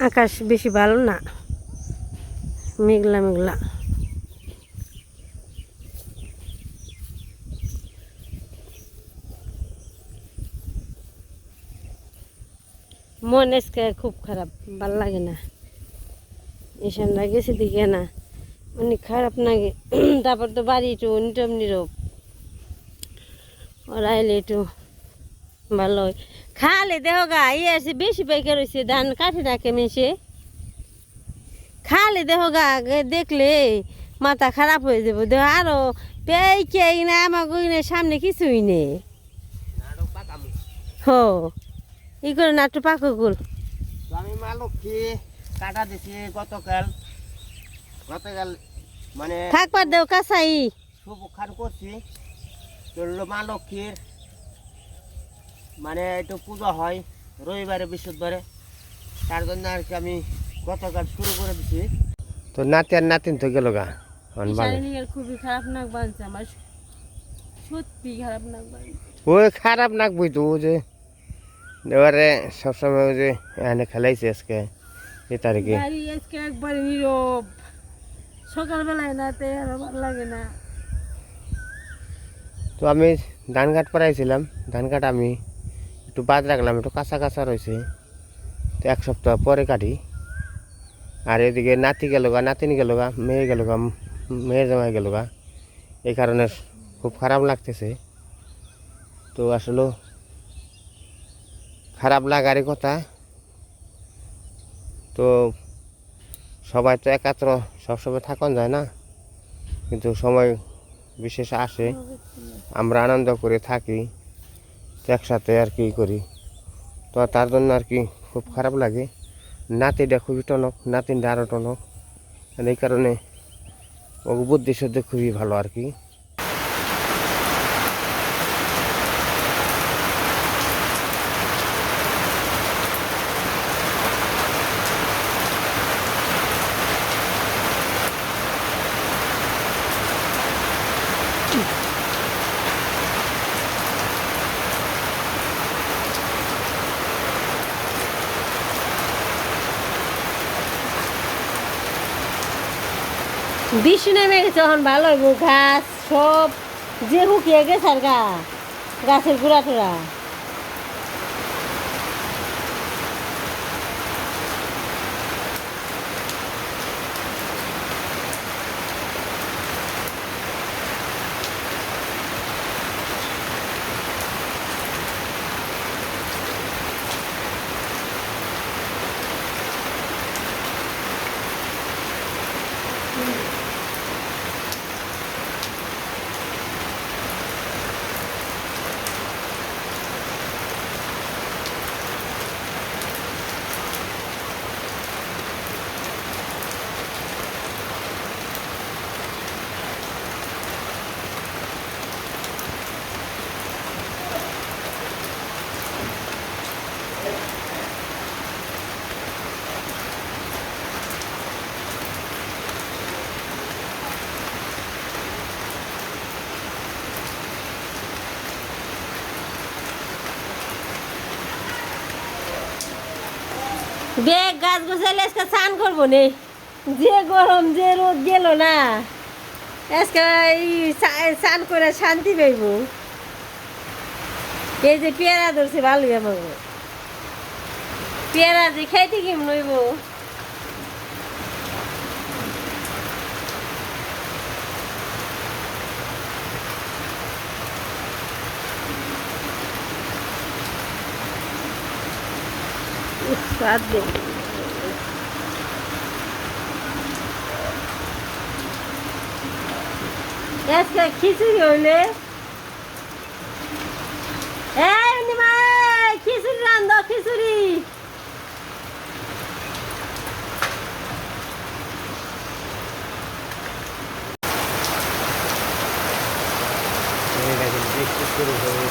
আকাশ বেশি ভালো না। মেঘলা মেঘলা। মন আজকে খুব খারাপ, ভালো লাগে না। ঈশানরা গেছে দিকে না, অনেক খারাপ লাগে। তারপর তো বাড়ি একটু নিটম নীরব ওরা এলে একটু ভালো খালে দেহ গা ইয়ে আছে বেশি পাইকার হয়েছে ধান কাটে না কেমেছে খালে দেহ গা দেখলে মাথা খারাপ হয়ে যাব। দেহ আরও পেইকে না আমার গইনে সামনে কিছুই নেই। হো ই করে নাট্টু পাকো গুল। তো আমি মা লক্ষ্মী কাটা দিছি গতকাল। গতকাল মানে থাকবার দেও কাছাই শুভ খান করছি। মা লক্ষ্মীর মানে একটু পুজো হয় রবিবারে বৃহস্পতিবারে। তার জন্য আর কি আমি গতকাল শুরু করে দিছি। তো নাতি আর নাতিন তো গেল গা খুবই খারাপ নাক বানছে আমার সত্যি খারাপ নাক ওই খারাপ নাক বই তো যে এবারে সবসময় ওই যে এখানে খেলাইছে আজকে এই তারিখে। আজকে একবার নীরব। সকালবেলায় না তে আর ভালো লাগে না। তো আমি ধান কাট পড়াইছিলাম ধান কাট আমি একটু বাদ রাখলাম, একটু কাঁচা কাঁচা রয়েছে। তো এক সপ্তাহ পরে কাটি। আর এদিকে নাতি গেল গা, নাতিনি গেল গা, মেয়ে গেল গা মেয়ে জামাই গেল গা। এই কারণে খুব খারাপ লাগতেছে। তো আসলে খারাপ লাগারই কথা। তো সবাই তো একাত্র, সবসময় থাকুন যায় না। কিন্তু সময় বিশেষ আসে। আমরা আনন্দ করে থাকি। একসাথে আর কি করি। তো তার জন্য আর কি খুব খারাপ লাগে। নাতিটা খুবই টনক, নাতিনটা আরও টনক। এই কারণে বুদ্ধি শুদ্ধি খুবই ভালো আর কি। বৃষ্টি নেমে গেছে এখন ভালো হইব ঘাস সব যে হুকিয়ে গেছে আর গা, গাছের গুড়া টুড়া। বেগ গাছ গোছাইলে আজকে স্নান করব নে। যে গরম, যে রোদ গেল না। আজকে এই স্নান করে শান্তি পাইব। এই যে পেয়ারা ধরছে ভালো আমাকে পেয়ারা যে খাইতে কেমন হইব Hadi. Eska kesin öyle. Eğer ne kesin randa kesin. Thank you.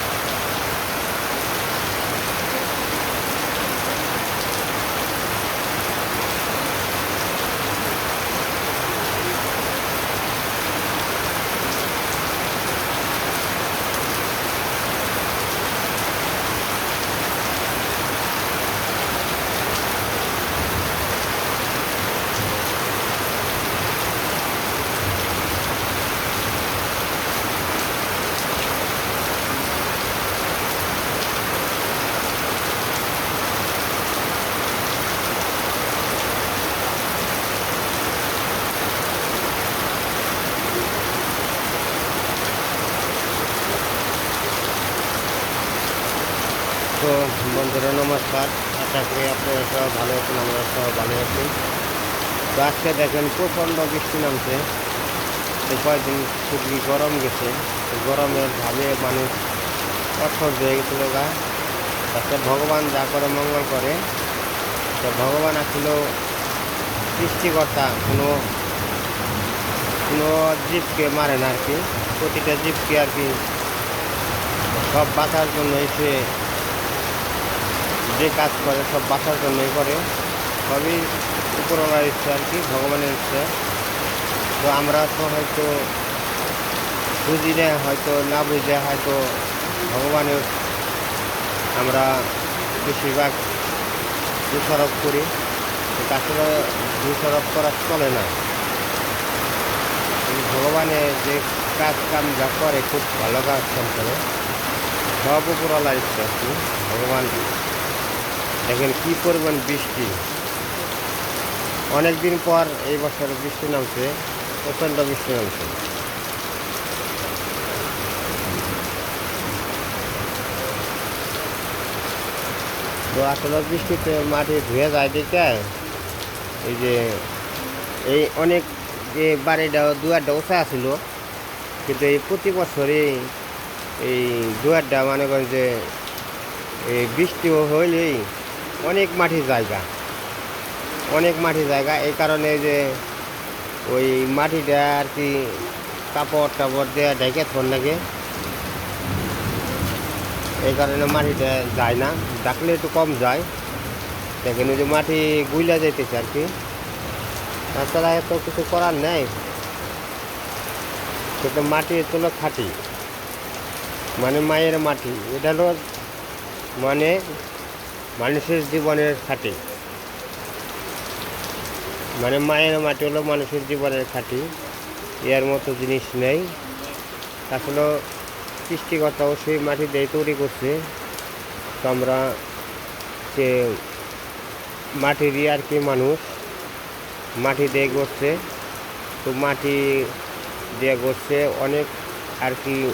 করে নমস্কার। আশা করি আপনারা সব ভালো আছেন, আমরা সব ভালো আছি। তো আজকে দেখেন প্রচণ্ড বৃষ্টি নামছে। কয়েকদিন খুবই গরম গেছে। গরমের ভাবে মানুষ অসহ্য হয়ে গেছিল গা। তাতে ভগবান যা করে মঙ্গল করে। তো ভগবান আসলেও সৃষ্টিকর্তা, কোনো কোনো জীবকে মারে না আর কি। প্রতিটা জীবকে আর কি সব বাঁচার জন্য এসে যে কাজ করে, সব বাঁচার জন্যই করে। সবই উপরওয়ালার ইচ্ছা আর কি, ভগবানের ইচ্ছা। তো আমরা তো হয়তো বুঝি না, হয়তো না বুঝলে হয়তো ভগবানের আমরা বেশিরভাগ দোষারোপ করি। আসলে দোষারোপ করা চলে না। কিন্তু ভগবানের যে কাজ কাম যা করে, খুব ভালো কাজ কাম করে। সব উপরওয়ালার ইচ্ছা আর কি, ভগবান দেখেন কি পরিমাণ বৃষ্টি। অনেক দিন পর এই বছর বৃষ্টি নামছে, প্রচণ্ড বৃষ্টি নামছে। তো আসলে বৃষ্টিতে মাটি ধুয়ে যায় দেখে, এই যে এই অনেক যে বাড়িটা দুয়ারটা ওষা ছিল, কিন্তু এই প্রতি বছরই এই দুয়ারটা মনে করেন যে এই বৃষ্টি হইলেই অনেক মাটি জায়গা। অনেক মাটি জায়গা, এই কারণে যে ওই মাটিটা আর কি কাপড় টাপড় দেওয়া ঢেকে থর লাগে। এই কারণে মাটিটা যায় না, ডাকলে একটু কম যায়। দেখেন যে মাটি গুইলা যাইতেছে আর কি। তাছাড়া এত কিছু করার নেই। কিন্তু মাটি তোলো খাটি। মানে মায়ের মাটি, এটা হলো মানে মানুষের জীবনের খাটি। মানে মায়ের মাটি হলো মানুষের জীবনের খাটি। এর মতো জিনিস নেই। আসলে সৃষ্টিকর্তাও সেই মাটি দিয়ে তৈরি করছে। তো আমরা সে মাটিরই আর কি মানুষ, মাটি দিয়ে গড়ছে। তো মাটি দিয়ে গড়ছে অনেক আর কি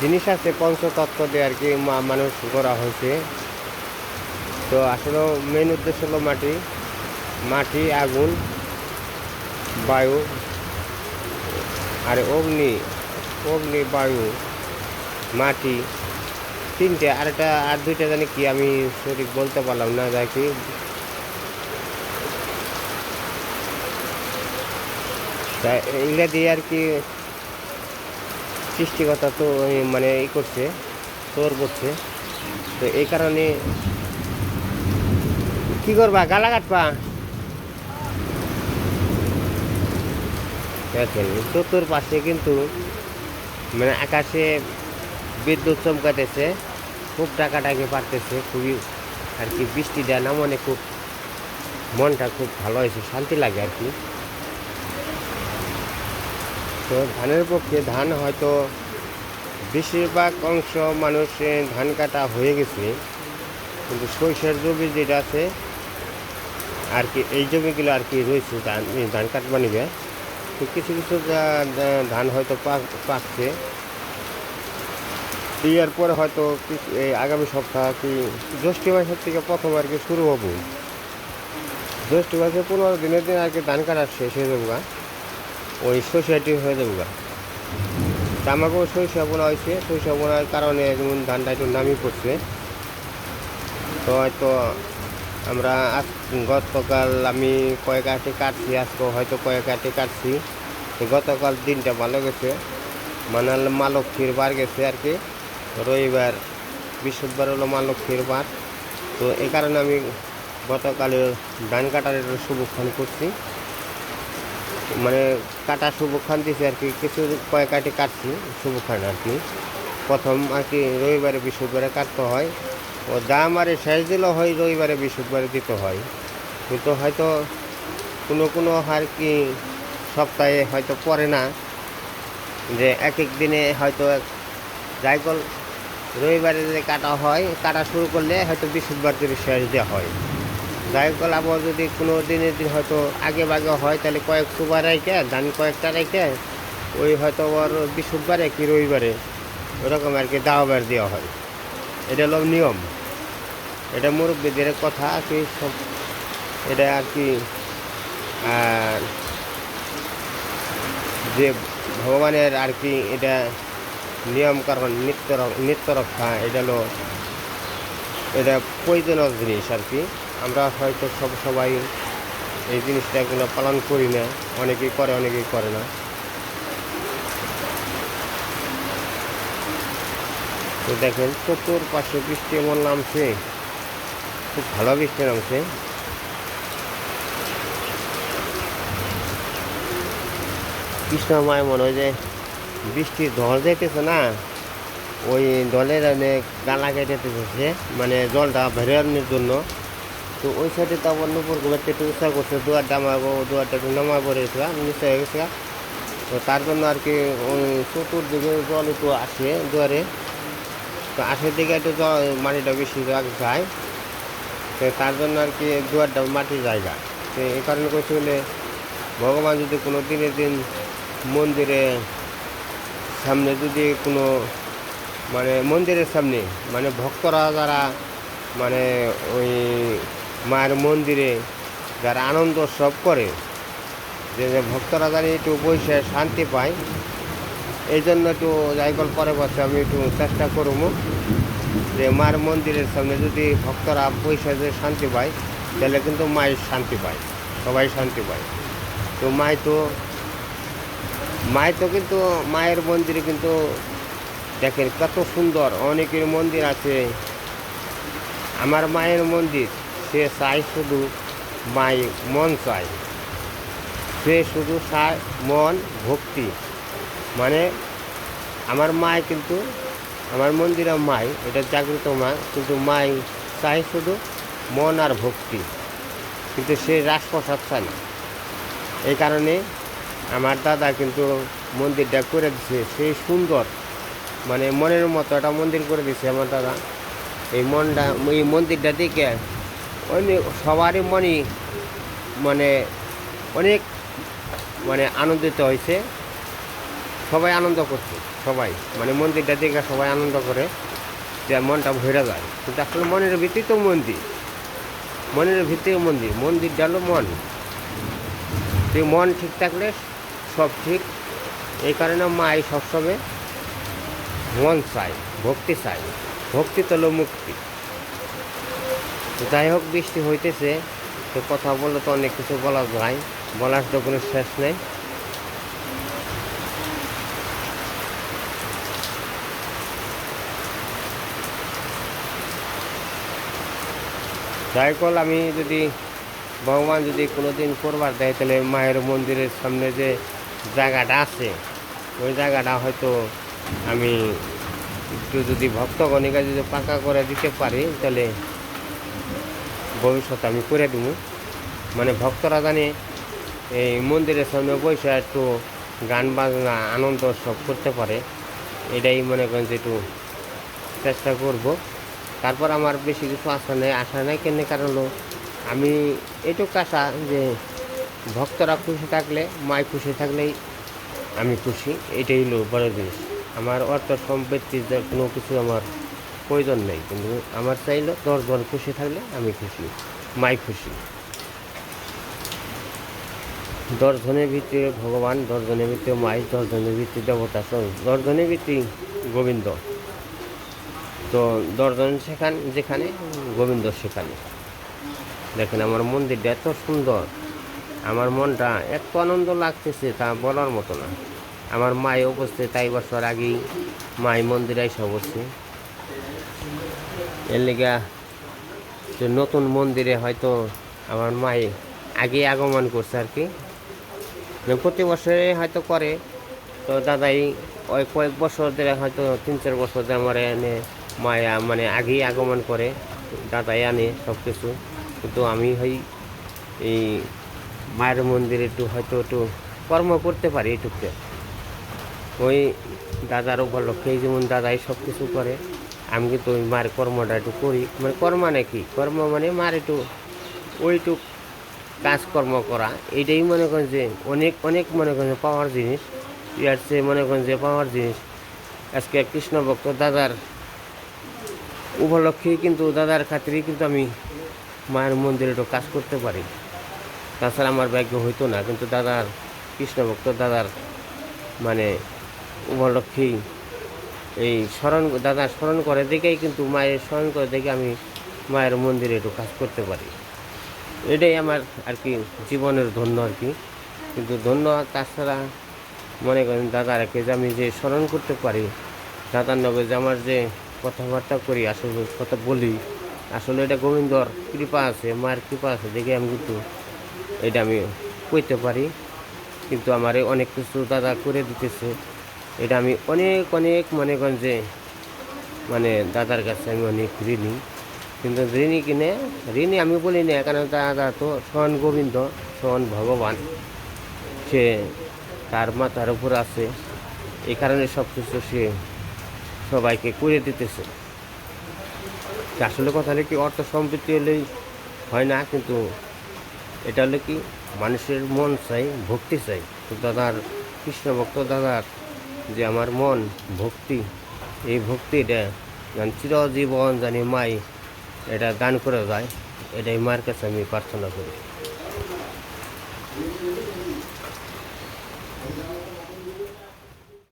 জিনিস আছে, পঞ্চতত্ত্ব দিয়ে আর কি মানুষ গড়া হয়েছে। তো আসলে মেন উদ্দেশ্য হলো মাটি। মাটি, আগুন, বায়ু, আর অগ্নি অগ্নি, বায়ু, মাটি, তিনটে। আর একটা আর দুইটা জানি কি, আমি সঠিক বলতে পারলাম না যা কি। এগুলা দিয়ে আর কি সৃষ্টিকতা তো মানে ই করছে, তোর করছে। তো এই কারণে কি করবা? গালা কাটবা? দেখেন, চতুর পাশে কিন্তু মানে আকাশে বিদ্যুৎ চমকাতেছে, খুব টাকাটাকে পারতেছে, খুবই আর কি বৃষ্টি দেয় না মানে খুব মনটা খুব ভালো হয়েছে, শান্তি লাগে আর কি। তো ধানের পক্ষে ধান হয়তো বেশিরভাগ অংশ মানুষের ধান কাটা হয়ে গেছে, কিন্তু সরিষার জমি যেটা আছে আর কি, এই জমিগুলো আর কি রয়েছে, ধান ধান কাটবা নিবে তো কিছু কিছু ধান হয়তো পাক- পাকছে ইয়ার পরে হয়তো আগামী সপ্তাহ কি, জ্যৈষ্ঠ মাসের থেকে প্রথম আর কি শুরু হব জ্যৈষ্ঠ মাসে পনেরো দিনের দিন আর কি ধান কাটার শেষ হয়ে যাব। ওই সোসাইটি হয়ে যাব গা। আমাকেও সরিষা বোনা হয়েছে, সরিষা বোনার কারণে যেমন ধানটা একটু নামি পড়ছে তো হয়তো আমরা আজ গতকাল আমি কয়েক আটে কাটছি আজকে হয়তো কয়েক আটে কাটছি। গতকাল দিনটা ভালো গেছে। মানে মা লক্ষ্মীর বার গেছে আর কি। রবিবার, বৃহস্পতিবার হলো মা লক্ষ্মীর বার। তো এই কারণে আমি গতকালে ধান কাটার শুভক্ষণ করছি। মানে কাটা শুভক্ষণ দিছি আর কি, কিছু কয়েক আটে কাটছি শুভক্ষণ আর কি। প্রথম আর কি রবিবারে বৃহস্পতিবারে কাটতে হয়। ও দাম আরে শেষ দিলেও হয় রবিবারে বৃহস্পতিবারে দিতে হয়। কিন্তু হয়তো কোনো কোনো আর কি সপ্তাহে হয়তো পড়ে না। যে এক এক দিনে হয়তো কল রবিবারে যদি কাটা হয়, কাটা শুরু করলে হয়তো বৃহস্পতিবার যদি শেষ দেওয়া হয়। কল আবার যদি কোনো দিনের দিন হয়তো আগে বাগে হয়, তাহলে কয়েক সুবার রেখে ধান কয়েকটা রেখে, ওই হয়তো আবার বৃহস্পতিবারে কি রবিবারে, ওরকম আর কি দাওয়াবার দেওয়া হয়। এটা হলো নিয়ম। এটা মুরব্বীদের কথা কি সব এটা আর কি যে ভগবানের আর কি এটা নিয়ম কারণ, নিত্য নিত্য রক্ষা, এটা হলো এটা প্রয়োজনীয় জিনিস আর কি। আমরা হয়তো সব সবাই এই জিনিসটা এগুলো পালন করি না। অনেকেই করে অনেকেই করে না। তো দেখেন, চতুর্পাশে বৃষ্টি এমন নামছে। খুব ভালো বৃষ্টি নামছে। কৃষ্ণময় মনে হয় যে বৃষ্টির ঢল যাইতেছে না, ওই দলের গালা কেটেতেছে মানে জলটা বেরোনোর জন্য। তো ওই সাইডে তো আবার নুপুরগুলো একটু উৎসাহ করছে দুয়ার নামাবো দুয়ারটা একটু নামাবো রয়েছে নিচে হয়ে গেছে তো তার জন্য আর কি ওই চতুর্দিকে জল একটু আসে দুয়ারে। তো আশের দিকে একটু মাটিটা বেশি যায়। তো তার জন্য আর কি দুয়ারটা মাটির জায়গা। তো এই কারণে করছে বলে, ভগবান যদি কোনো দিনের দিন মন্দিরে সামনে যদি কোনো মানে মন্দিরের সামনে মানে ভক্তরা যারা মানে ওই মায়ের মন্দিরে যারা আনন্দ উৎসব করে, যে যে ভক্তরা যারা একটু বসে শান্তি পায় এই জন্য একটু যাইকল পরে বছর আমি একটু চেষ্টা করব যে মার মন্দিরের সামনে যদি ভক্তরা পয়সা যে শান্তি পায়, তাহলে কিন্তু মায়ের শান্তি পায়, সবাই শান্তি পায়। তো মায় তো মায় তো কিন্তু, মায়ের মন্দিরে কিন্তু দেখেন কত সুন্দর অনেকের মন্দির আছে। আমার মায়ের মন্দির, সে চায় শুধু মাই মন চায়। সে শুধু চায় মন, ভক্তি। মানে আমার মায় কিন্তু, আমার মন্দিরে মাই, এটা জাগ্রত মা, কিন্তু মাই চাই শুধু মন আর ভক্তি, কিন্তু সে রাজপ্রসাদ চায় এই কারণে আমার দাদা কিন্তু মন্দিরটা করে দিছে সেই সুন্দর মানে মনের মতো একটা মন্দির করে দিছে আমার দাদা। এই মনটা, এই মন্দিরটা দেখে অনেক, সবারই মনই মানে অনেক মানে আনন্দিত হয়েছে। সবাই আনন্দ করছে, সবাই। মানে মন্দিরটা দেখে সবাই আনন্দ করে যে মনটা ভরে যায়। কিন্তু আসলে মনের ভিত্তি তো মন্দির। মনের ভিত্তিতে মন্দির। মন্দিরটা হলো মন। তুই মন ঠিক থাকলে সব ঠিক। এই কারণে মাই সবসময় মন চাই ভক্তি চাই ভক্তি তো হলো মুক্তি। যাই হোক, বৃষ্টি হইতেছে। তো কথা বললে তো অনেক কিছু বলা যায়। বলার তো কোনো শেষ নেই। যাই কল, আমি যদি ভগবান যদি কোনোদিন করবার দেয়, তাহলে মায়ের মন্দিরের সামনে যে জায়গাটা আছে, ওই জায়গাটা হয়তো আমি একটু যদি ভক্তগণিকা যদি পাকা করে দিতে পারি, তাহলে ভবিষ্যতে আমি করে দেবো। মানে ভক্তরা জানে, এই মন্দিরের সামনে বসে একটু গান বাজনা, আনন্দ সব করতে পারে। এটাই মনে করেন যে একটু চেষ্টা করব। তারপর আমার বেশি কিছু আশা নেই আশা নেই কেন কারণ হলো আমি এটুকু আশা যে ভক্তরা খুশি থাকলে মায় খুশি থাকলেই আমি খুশি, এটাই হলো বড় জিনিস। আমার অর্থ সম্পত্তির কোনো কিছু আমার প্রয়োজন নেই, কিন্তু আমার চাইলো দশজন খুশি থাকলে আমি খুশি, মাই খুশি। দর্শনের ভিত্তিতে ভগবান দর্শনের ভিত্তিতে মাই দর্শনের ভিত্তিতে দেবতা দর্শনের ভিত্তি গোবিন্দ। তো দর্শন সেখান, যেখানে, গোবিন্দ সেখানে। দেখেন আমার মন্দিরটা এত সুন্দর, আমার মনটা এত আনন্দ লাগতেছে তা বলার মতো না। আমার মায় উপস্থিত, তাই বছর আগেই মাই মন্দিরে এসে বসছে। এর লেগা যে নতুন মন্দিরে হয়তো আমার মাই আগে আগমন করছে আর কি। মানে প্রতি বছরে হয়তো করে, তো দাদাই ওই কয়েক বছর ধরে হয়তো তিন চার বছর ধরে আমার এনে মায়া মানে আগেই আগমন করে, দাদাই আনে সব কিছু কিন্তু আমি হই এই মায়ের মন্দিরে একটু হয়তো একটু কর্ম করতে পারি এটুকু ওই দাদার উপলক্ষে, এই যেমন দাদাই সব কিছু করে, আমি কিন্তু ওই মায়ের কর্মটা একটু করি। মানে কর্ম মানে কি কর্ম মানে মার একটু ওইটুক কাজকর্ম করা। এইটাই মনে করেন যে অনেক অনেক মনে করেন পাওয়ার জিনিস। ইয়ার চেয়ে মনে করেন যে পাওয়ার জিনিস। আজকে কৃষ্ণ ভক্ত দাদার উপলক্ষে কিন্তু দাদার খাতিরেই কিন্তু আমি মায়ের মন্দিরে একটু কাজ করতে পারি। তাছাড়া আমার ভাগ্য হইতো না, কিন্তু দাদার, কৃষ্ণভক্ত দাদার মানে উপলক্ষেই এই স্মরণ, দাদা স্মরণ করে দেখেই কিন্তু মায়ের স্মরণ করে দেখে আমি মায়ের মন্দিরে একটু কাজ করতে পারি। এটাই আমার আর কি জীবনের ধন্য আর কি। কিন্তু ধন্য তাছাড়া মনে করেন দাদারাকে যে আমি যে স্মরণ করতে পারি, দাদার নগে যে আমার যে কথাবার্তা করি, আসলে কথা বলি। আসলে এটা গোবিন্দর কৃপা আছে, মায়ের কৃপা আছে, দেখে আমি কিন্তু এটা আমি কইতে পারি। কিন্তু আমার অনেক কিছু দাদা করে দিতেছে। এটা আমি অনেক অনেক মনে করেন যে মানে দাদার কাছে আমি অনেক ঋণী। কিন্তু ঋণী কিনে, ঋণী আমি বলি না, কারণ দাদা তো স্বয়ং গোবিন্দ, স্বয়ং ভগবান। সে তার মাথার উপর আছে। এই কারণে সব কিছু সে সবাইকে করে দিতেছে। আসলে কথা হলে কি, অর্থ সম্পত্তি হলেই হয় না, কিন্তু এটা হলো কি, মানুষের মন চাই, ভক্তি চাই। তো দাদার, কৃষ্ণ ভক্ত দাদার যে আমার মন, ভক্তি, এই ভক্তিটা যেন চিরজীবন জানি মাই, এটা দান করে যায়, এটাই মার কাছে আমি প্রার্থনা করি।